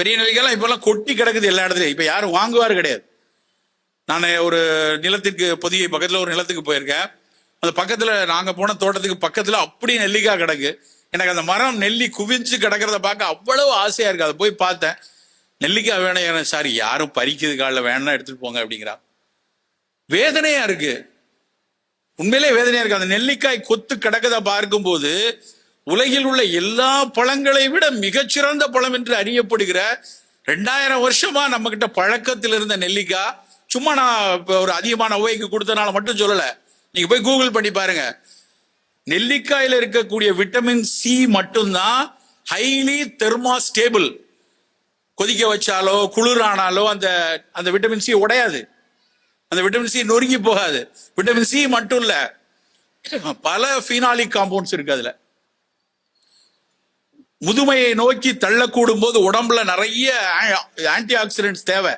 பெரிய நிலைகள்லாம் இப்பெல்லாம் கொட்டி கிடக்குது எல்லா இடத்துலையும். இப்போ யாரும் வாங்குவார் கிடையாது. நான் ஒரு நிலத்திற்கு பொதிய பக்கத்தில் ஒரு நிலத்துக்கு போயிருக்கேன். அந்த பக்கத்தில் நாங்கள் போன தோட்டத்துக்கு பக்கத்தில் அப்படி நெல்லிக்காய் கிடக்கு. எனக்கு அந்த மரம் நெல்லி குவிஞ்சு கிடக்கிறத பார்க்க அவ்வளவு ஆசையாக இருக்குது அதை போய் பார்த்தேன். நெல்லிக்காய் வேணும். எனக்கு சாரி யாரும் பறிக்கிறது காலில் வேணும்னா எடுத்துகிட்டு போங்க அப்படிங்கிறா. வேதனையாக இருக்குது உண்மையிலே வேதனையாக இருக்குது அந்த நெல்லிக்காய் கொத்து கிடக்கத பார்க்கும்போது உலகில் உள்ள எல்லா பழங்களை விட மிகச்சிறந்த பழம் என்று அறியப்படுகிற ரெண்டாயிரம் வருஷமா நம்ம கிட்ட பழக்கத்தில் இருந்த நெல்லிக்காய் சும்மா நான் ஒரு அதிகமான உவைக்கு கொடுத்தனால மட்டும் சொல்லல. நீங்க போய் கூகுள் பண்ணி பாருங்க. நெல்லிக்காயில இருக்கக்கூடிய விட்டமின் சி மட்டும்தான் ஹைலி தெர்மாஸ்டேபிள் கொதிக்க வச்சாலோ குளிரானாலோ அந்த அந்த விட்டமின் சி உடையாது. அந்த விட்டமின் சி நொறுங்கி போகாது. விட்டமின் சி மட்டும் இல்ல. பல ஃபீனாலிக் காம்பவுண்ட்ஸ் இருக்கு அதுல. முதுமையை நோக்கி தள்ளக்கூடும் போது உடம்புல நிறைய ஆன்டி ஆக்சிடென்ட்ஸ் தேவை.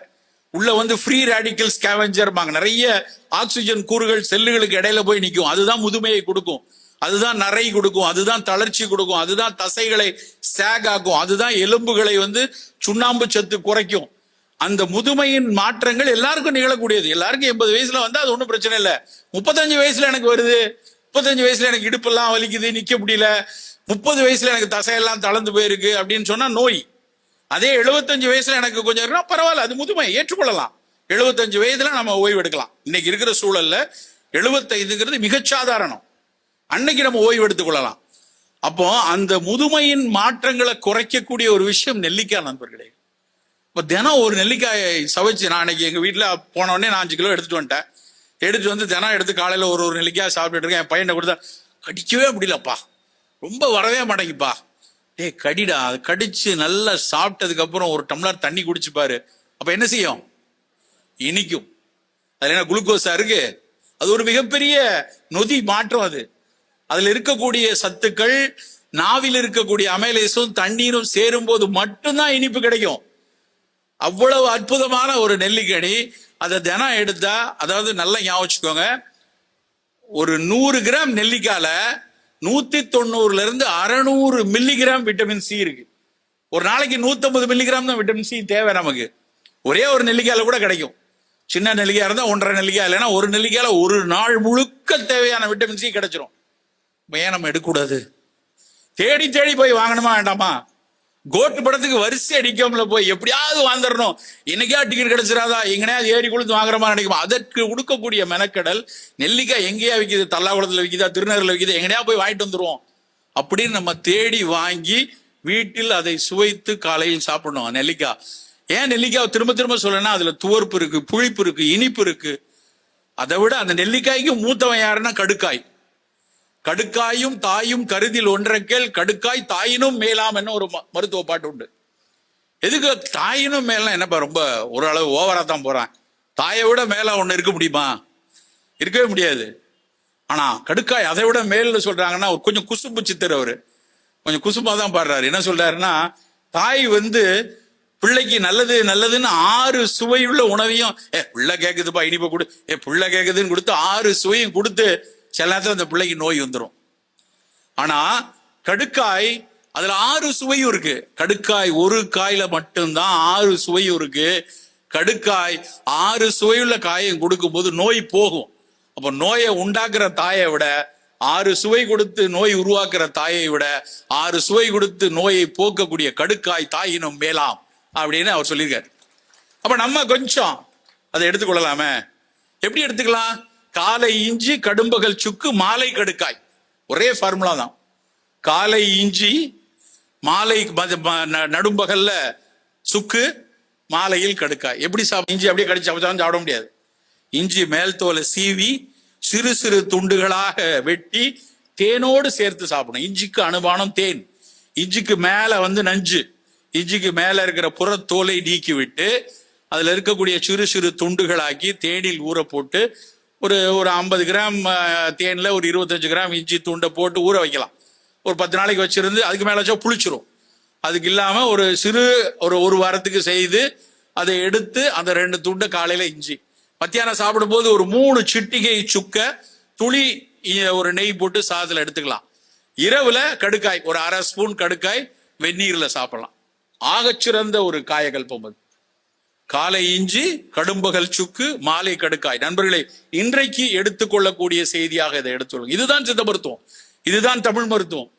உள்ள வந்து ஃப்ரீ ரேடிக்கல் ஸ்கேவெஞ்சர் நிறைய ஆக்சிஜன் கூறுகள் செல்லுகளுக்கு இடையில போய் நிற்கும் அதுதான் முதுமையை கொடுக்கும். அதுதான் நரை கொடுக்கும். அதுதான் தளர்ச்சி கொடுக்கும். அதுதான் தசைகளை சேக் ஆக்கும். அதுதான் எலும்புகளை வந்து சுண்ணாம்பு சத்து குறைக்கும். அந்த முதுமையின் மாற்றங்கள் எல்லாருக்கும் நிகழக்கூடியது. எல்லாருக்கும் எண்பது வயசுல வந்து அது ஒன்றும் பிரச்சனை இல்லை. முப்பத்தஞ்சு வயசுல எனக்கு வருது. முப்பத்தஞ்சு வயசுல எனக்கு இடுப்பெல்லாம் வலிக்குது நிக்க முடியல. முப்பது வயசுல எனக்கு தசையெல்லாம் தளர்ந்து போயிருக்கு அப்படின்னு சொன்னா நோய். அதே எழுபத்தஞ்சு வயசுல எனக்கு கொஞ்சம் இருக்குன்னா பரவாயில்ல அது முதுமை ஏற்றுக்கொள்ளலாம். எழுபத்தஞ்சு வயதுல நம்ம ஓய்வு எடுக்கலாம் இன்னைக்கு இருக்கிற சூழல்ல எழுபத்தைதுங்கிறது மிகச்சாதாரணம் அன்னைக்கு நம்ம ஓய்வு எடுத்துக் கொள்ளலாம். அப்போ அந்த முதுமையின் மாற்றங்களை குறைக்கக்கூடிய ஒரு விஷயம் நெல்லிக்காய் நண்பர்களே. இப்போ தினம் ஒரு நெல்லிக்காயை சவைச்சு நான் அன்னைக்கு எங்க வீட்டில் போன உடனே நான் அஞ்சு கிலோ எடுத்துட்டு வந்துட்டேன். எடுத்துட்டு வந்து தினம் எடுத்து காலையில ஒரு ஒரு நெல்லிக்காய் சாப்பிட்டுட்டு இருக்கேன். என் பையனை கொடுத்தா கடிக்கவே முடியலப்பா. ரொம்ப வரவே மாட்டேங்குப்பா டே கடிடா. அது கடிச்சு நல்லா சாப்பிட்டதுக்கு அப்புறம் ஒரு டம்ளர் தண்ணி குடிச்சுப்பாரு அப்ப என்ன செய்யும்? இனிக்கும். அதுல என்ன குளுக்கோஸா இருக்கு? அது ஒரு மிகப்பெரிய நொதி மாற்றம் அது. அதுல இருக்கக்கூடிய சத்துக்கள் நாவில் இருக்கக்கூடிய அமைலேசும் தண்ணீரும் சேரும் போது மட்டும்தான் இனிப்பு கிடைக்கும். அவ்வளவு அற்புதமான ஒரு நெல்லிக்கனி. அதை தினம் எடுத்தா அதாவது நல்லா ஞாபகம் வச்சுக்கோங்க. ஒரு நூறு கிராம் நெல்லிக்கால நூத்தி தொண்ணூறுல இருந்து அறநூறு மில்லிகிராம் விட்டமின் சி இருக்கு. ஒரு நாளைக்கு நூத்தம்பது மில்லிகிராம் தான் விட்டமின் சி தேவை நமக்கு. ஒரே ஒரு நெல்லிக்காயில கூட கிடைக்கும். சின்ன நெல்லிக்காய் இருந்தால் ஒன்றரை நெல்லிக்காய் இல்லைன்னா ஒரு நெல்லிக்காயில ஒரு நாள் முழுக்க தேவையான விட்டமின் சி கிடைச்சிரும். ஏன் நம்ம எடுக்கக்கூடாது? தேடி தேடி போய் வாங்கணுமா வேண்டாமா? கோட்டு படத்துக்கு வரிசை அடிக்காமல போய் எப்படியாவது வாழ்ந்துடணும். இன்னைக்கா டிக்கெட் கிடைச்சிடாதா? எங்கனையாவது ஏறி கொடுத்து வாங்குற மாதிரி நினைக்குமா? அதற்கு கொடுக்கக்கூடிய மெனக்கடல் நெல்லிக்காய் எங்கேயா விற்கிது தல்லாகுளத்துல விற்கிதா திருநகரில் விற்கிது எங்கனையா போய் வாங்கிட்டு வந்துருவோம். அப்படின்னு நம்ம தேடி வாங்கி வீட்டில் அதை சுவைத்து காலையில் சாப்பிடணும். நெல்லிக்காய். ஏன் நெல்லிக்காய் திரும்ப திரும்ப சொல்லணும்னா அதுல துவர்ப்பு இருக்கு புளிப்பு இருக்கு இனிப்பு இருக்கு. அதை விட அந்த நெல்லிக்காய்க்கு மூத்தவன் யாருன்னா கடுக்காய். கடுக்காயும் தாயும் கருதில் ஒன்றக்கேல் கடுக்காய் தாயினும் மேலாம் என்ன ஒரு ம- மருத்துவ பாட்டு உண்டு எதுக்கு தாயினும் மேலாம் என்னப்பா ரொம்ப ஓரளவு ஓவரா தான் போறான். தாயை விட மேல ஒன்று இருக்க முடியுமா? இருக்கவே முடியாது. ஆனா கடுக்காய் அதை விட மேல்னு சொல்றாங்கன்னா கொஞ்சம் குசும்பு சித்தர் அவரு. கொஞ்சம் குசும்பா தான் பாடுறாரு. என்ன சொல்றாருன்னா தாய் வந்து பிள்ளைக்கு நல்லது நல்லதுன்னு ஆறு சுவையுள்ள உணவையும் ஏ புள்ள கேக்குதுப்பா இனிப்பை கொடு. ஏ புள்ள கேக்குதுன்னு கொடுத்து ஆறு சுவையும் கொடுத்து சில நேரத்தில் அந்த பிள்ளைக்கு நோய் வந்துடும் ஆனா கடுக்காய் அதுல ஆறு சுவையும் இருக்கு. கடுக்காய் ஒரு காயில மட்டும்தான் ஆறு சுவையும் இருக்கு. கடுக்காய் ஆறு சுவையுள்ள காயம் கொடுக்கும்போது நோய் போகும். அப்ப நோயை உண்டாக்குற தாயை விட ஆறு சுவை கொடுத்து நோய் உருவாக்குற தாயை விட ஆறு சுவை கொடுத்து நோயை போக்கக்கூடிய கடுக்காய் தாயினும் மேலாம் அப்படின்னு அவர் சொல்லியிருக்காரு. அப்ப நம்ம கொஞ்சம் அதை எடுத்துக்கொள்ளலாமே. எப்படி எடுத்துக்கலாம்? காலை இஞ்சி கடும்பகல் சுக்கு மாலை கடுக்காய். ஒரே ஃபார்முலா தான். காலை இஞ்சி மாலை நடும்பகல்ல சுக்கு மாலையில் கடுக்காய். எப்படி சாப்பிட இஞ்சி அப்படியே கடிச்சு சாப்பிட்டா சாப்பிட முடியாது. இஞ்சி மேல் தோலை சீவி சிறு சிறு துண்டுகளாக வெட்டி தேனோடு சேர்த்து சாப்பிடணும். இஞ்சிக்கு அனுபானம் தேன். இஞ்சிக்கு மேல வந்து நஞ்சு. இஞ்சிக்கு மேல இருக்கிற புறத்தோலை நீக்கி விட்டு அதுல இருக்கக்கூடிய சிறு சிறு துண்டுகளாக்கி தேனில் ஊற போட்டு ஒரு ஒரு ஐம்பது கிராம் தேனில் ஒரு இருபத்தஞ்சு கிராம் இஞ்சி தூண்டை போட்டு ஊற வைக்கலாம். ஒரு பத்து நாளைக்கு வச்சுருந்து அதுக்கு மேலே வச்சா புளிச்சிரும். அதுக்கு இல்லாமல் ஒரு சிறு ஒரு ஒரு வாரத்துக்கு செய்து அதை எடுத்து அந்த ரெண்டு துண்டை காலையில் இஞ்சி. மத்தியானம் சாப்பிடும்போது ஒரு மூணு சிட்டிகை சுக்க துளி ஒரு நெய் போட்டு சாதத்தில் எடுத்துக்கலாம். இரவுல கடுக்காய் ஒரு அரை ஸ்பூன் கடுக்காய் வெந்நீரில் சாப்பிடலாம். ஆகச்சிறந்த ஒரு காயகல்பம் அது. காலை இஞ்சி கடும்பகல் சுக்கு மாலை கடுக்காய். நண்பர்களே இன்றைக்கு எடுத்துக்கொள்ளக்கூடிய செய்தியாக இதை எடுத்துக்கொள்ளுங்க. இதுதான் சித்த மருத்துவம். இதுதான் தமிழ் மருத்துவம்.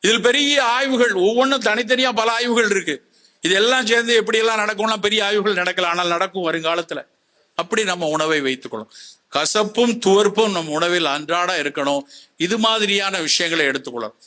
இதில் பெரிய ஆய்வுகள் ஒவ்வொன்றும் தனித்தனியா பல ஆய்வுகள் இருக்கு. இதெல்லாம் சேர்ந்து எப்படி எல்லாம் நடக்கும்னா பெரிய ஆய்வுகள் நடக்கல. ஆனால் நடக்கும் வருங்காலத்துல. அப்படி நம்ம உணவை வைத்துக்கொள்ளும். கசப்பும் துவர்ப்பும் நம் உணவில் அன்றாட இருக்கணும். இது மாதிரியான விஷயங்களை எடுத்துக்கொள்ளணும்.